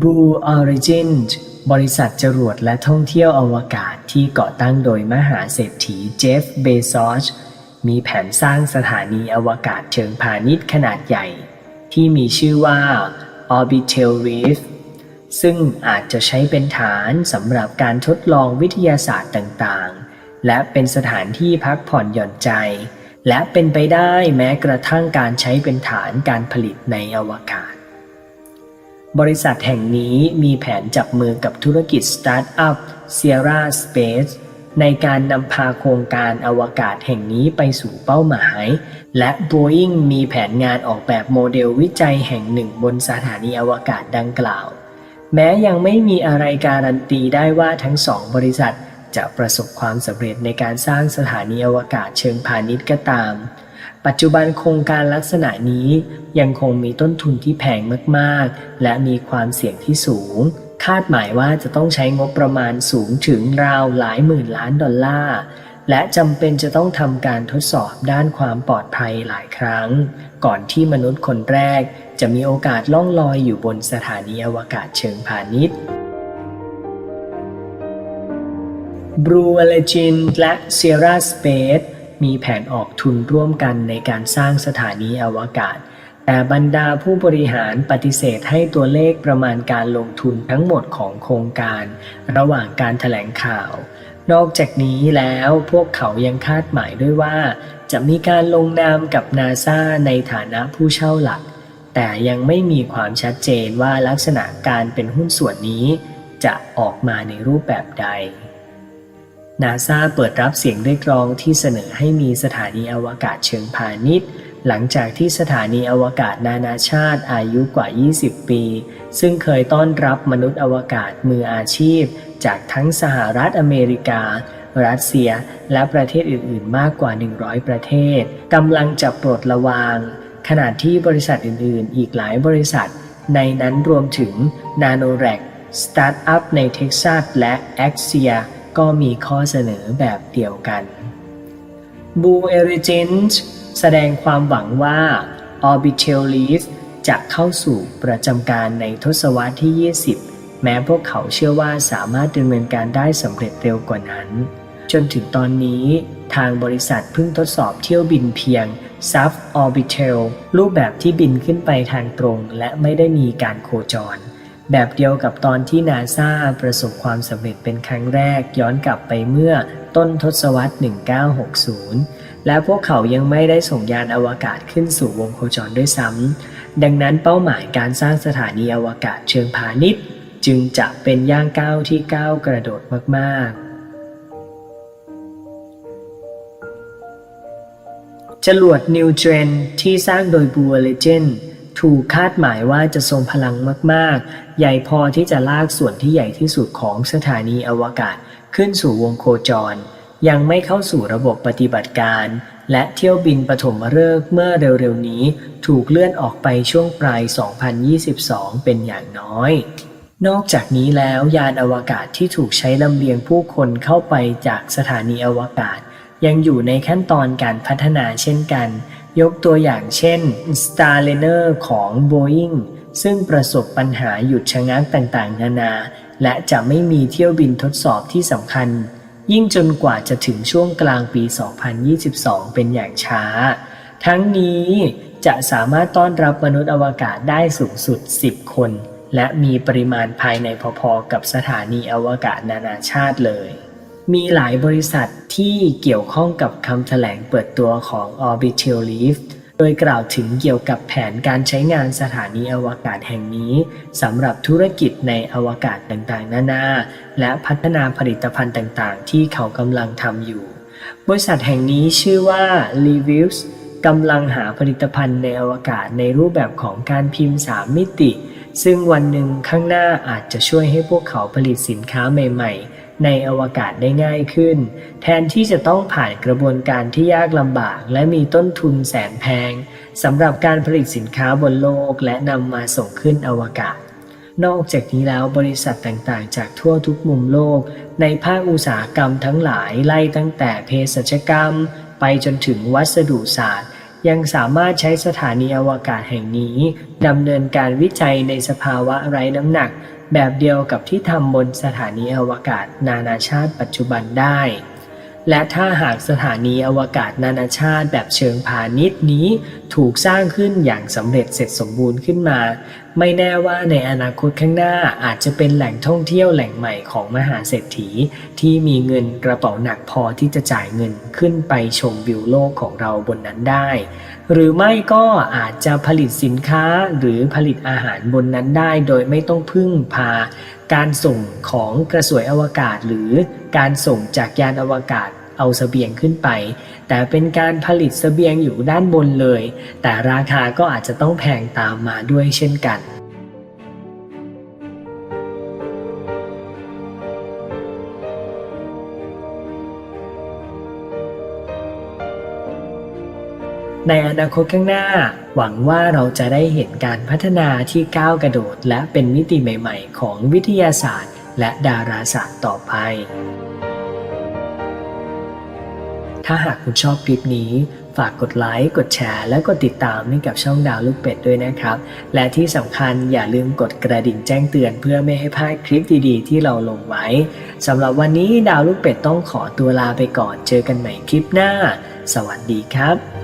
Blue Origin บริษัทจรวดและท่องเที่ยวอวกาศที่ก่อตั้งโดยมหาเศรษฐีเจฟเบซอสมีแผนสร้างสถานีอวกาศเชิงพาณิชย์ขนาดใหญ่ ที่มีชื่อว่า Orbital Reef ซึ่งอาจจะใช้เป็นฐานสำหรับการทดลองวิทยาศาสตร์ต่างๆ และเป็นสถานที่พักผ่อนหย่อนใจ และเป็นไปได้แม้กระทั่งการใช้เป็นฐานการผลิตในอวกาศ บริษัทแห่งนี้มีแผนจับมือกับธุรกิจสตาร์ทอัพ Sierra Space ในการนำพาโครงการอวกาศแห่งนี้ไปสู่เป้าหมาย และ Boeing มีแผนงานออกแบบโมเดลวิจัยแห่งหนึ่งบนสถานีอวกาศดังกล่าว แม้ยังไม่มีอะไรการันตีได้ว่าทั้งสองบริษัทจะประสบความสำเร็จในการสร้างสถานีอวกาศเชิงพาณิชย์ก็ตาม ปัจจุบันโครงการลักษณะนี้ยังคงมีต้นทุนที่แพงมากๆ และมีความเสี่ยงที่สูง คาดหมายว่าจะต้องใช้งบประมาณสูงถึงราวหลายหมื่นล้านดอลลาร์และจำเป็นจะต้องทำการทดสอบด้านความปลอดภัยหลายครั้ง ก่อนที่มนุษย์คนแรก จะมีโอกาสล่องลอยอยู่บนสถานีอวกาศเชิงพาณิชย์ Blue Origin และ Sierra Space มีแผนออกทุนร่วมกันในการสร้างสถานีอวกาศ แต่บรรดาผู้บริหารปฏิเสธให้ตัวเลขประมาณการลงทุนทั้งหมดของโครงการ ระหว่างการแถลงข่าว นอกจากนี้แล้วพวกเขายังคาดหมายด้วยว่า จะมีการลงนามกับนาซาในฐานะผู้เช่าหลัก แต่ยังไม่มีความชัดเจนว่าลักษณะการเป็นหุ้นส่วนนี้ จะออกมาในรูปแบบใด นาซาเปิดรับเสียงเรียกร้องที่เสนอให้มีสถานีอวกาศเชิงพาณิชย์ หลังจากที่สถานีอวกาศนานาชาติอายุกว่า 20 ปี ซึ่งเคยต้อนรับมนุษย์อวกาศมืออาชีพ จากทั้งสหรัฐอเมริกา รัสเซีย และประเทศอื่น ๆ มากกว่า 100 ประเทศกำลังจะปลดระวาง ขณะที่บริษัทอื่น ๆ อีกหลายบริษัท ในนั้นรวมถึง Nanorec สตาร์ทอัพในเท็กซัสและ a x i a ก็มีข้อเสนอแบบเดียวกัน Blue Origin แสดงความหวังว่า Orbital Reef จะเข้าสู่ประจำการในทศวรรษที่ 20 แม้พวกเขาเชื่อว่าสามารถดำเนินการได้สำเร็จเร็วกว่านั้น จนถึงตอนนี้ทางบริษัทเพิ่งทดสอบเที่ยวบินเพียง Sub Orbital รูปแบบที่บินขึ้นไปทางตรงและไม่ได้มีการโคจร แบบเดียวกับตอนที่นาซาประสบความสำเร็จเป็นครั้งแรกย้อนกลับไปเมื่อต้นทศวรรษ 1960 และพวกเขายังไม่ได้ส่งยานอวกาศขึ้นสู่วงโคจรด้วยซ้ำ ดังนั้นเป้าหมายการสร้างสถานีอวกาศเชิงพาณิชย์ จึงจะเป็นย่างก้าวที่ก้าวกระโดดมาก ๆ จรวด New Gen ที่สร้างโดย Blue Origin ถูกคาดหมายว่าจะทรงพลังมาก ๆ ใหญ่พอที่จะลากส่วนที่ใหญ่ที่สุดของสถานีอวกาศขึ้นสู่วงโคจร ยังไม่เข้าสู่ระบบปฏิบัติการ และเที่ยวบินปฐมฤกษ์เมื่อเร็ว ๆ นี้ถูกเลื่อนออกไปช่วงปลาย 2022 เป็นอย่างน้อย นอกจากนี้แล้วยานอวกาศที่ถูกใช้ลำเลียงผู้คนเข้าไปจากสถานีอวกาศ ยังอยู่ในขั้นตอนการพัฒนาเช่นกัน ยกตัวอย่างเช่น Starliner ของ Boeing ซึ่งประสบปัญหาหยุดชะงักต่างๆ นานา และจะไม่มีเที่ยวบินทดสอบที่สำคัญ ยิ่งจนกว่าจะถึงช่วงกลางปี 2022 เป็นอย่างช้า ทั้งนี้จะสามารถต้อนรับมนุษย์อวกาศได้สูงสุด 10 คน และมีปริมาณภายในพอๆ กับสถานีอวกาศนานาชาติเลย มีหลายบริษัทที่เกี่ยวข้องกับคำแถลงเปิดตัวของ Orbital Reef โดยกล่าวถึงเกี่ยวกับแผนการใช้งานสถานีอวกาศแห่งนี้สำหรับธุรกิจในอวกาศต่างๆ นานา และพัฒนาผลิตภัณฑ์ต่างๆ ที่เขากำลังทำอยู่ บริษัทแห่งนี้ชื่อว่า r e v i e w s กำลังหาผลิตภัณฑ์ในอวกาศในรูปแบบของการพิมพ์ 3 มิติ ซึ่งวันหนึ่งข้างหน้าอาจจะช่วยให้พวกเขาผลิตสินค้าใหม่ ๆ ในอวกาศได้ง่ายขึ้น แทนที่จะต้องผ่านกระบวนการที่ยากลำบาก และมีต้นทุนแสนแพงสำหรับการผลิตสินค้าบนโลก และนำมาส่งขึ้นอวกาศ นอกจากนี้แล้วบริษัทต่างๆ จากทั่วทุกมุมโลก ในภาคอุตสาหกรรมทั้งหลายไล่ตั้งแต่เภสัชกรรม ไปจนถึงวัสดุศาสตร์ ยังสามารถใช้สถานีอวกาศแห่งนี้ดำเนินการวิจัยในสภาวะไร้น้ำหนัก แบบเดียวกับที่ทำบนสถานีอวกาศนานาชาติปัจจุบันได้ และถ้าหากสถานีอวกาศนานาชาติแบบเชิงพาณิชย์นี้ถูกสร้างขึ้นอย่างสำเร็จเสร็จสมบูรณ์ขึ้นมา ไม่แน่ว่าในอนาคตข้างหน้าอาจจะเป็นแหล่งท่องเที่ยวแหล่งใหม่ของมหาเศรษฐี ที่มีเงินกระเป๋าหนักพอที่จะจ่ายเงินขึ้นไปชมวิวโลกของเราบนนั้นได้ หรือไม่ก็อาจจะผลิตสินค้าหรือผลิตอาหารบนนั้นได้ โดยไม่ต้องพึ่งพา การส่งของกระสวยอวกาศหรือการส่งจากยานอวกาศเอาเสบียงขึ้นไป แต่เป็นการผลิตเสบียงอยู่ด้านบนเลย แต่ราคาก็อาจจะต้องแพงตามมาด้วยเช่นกัน ในอนาคตข้างหน้า หวังว่าเราจะได้เห็นการพัฒนาที่ก้าวกระโดด และเป็นมิติใหม่ ๆ ของวิทยาศาสตร์ และดาราศาสตร์ต่อไป ถ้าหากคุณชอบคลิปนี้ ฝากกดไลค์ กดแชร์ และกดติดตามให้กับช่องดาวลูกเป็ดด้วยนะครับ และที่สำคัญอย่าลืมกดกระดิ่งแจ้งเตือนเพื่อไม่ให้พลาดคลิปดีๆ ที่เราลงไว้สำหรับวันนี้ดาวลูกเป็ดต้องขอตัวลาไปก่อน เจอกันใหม่คลิปหน้า สวัสดีครับ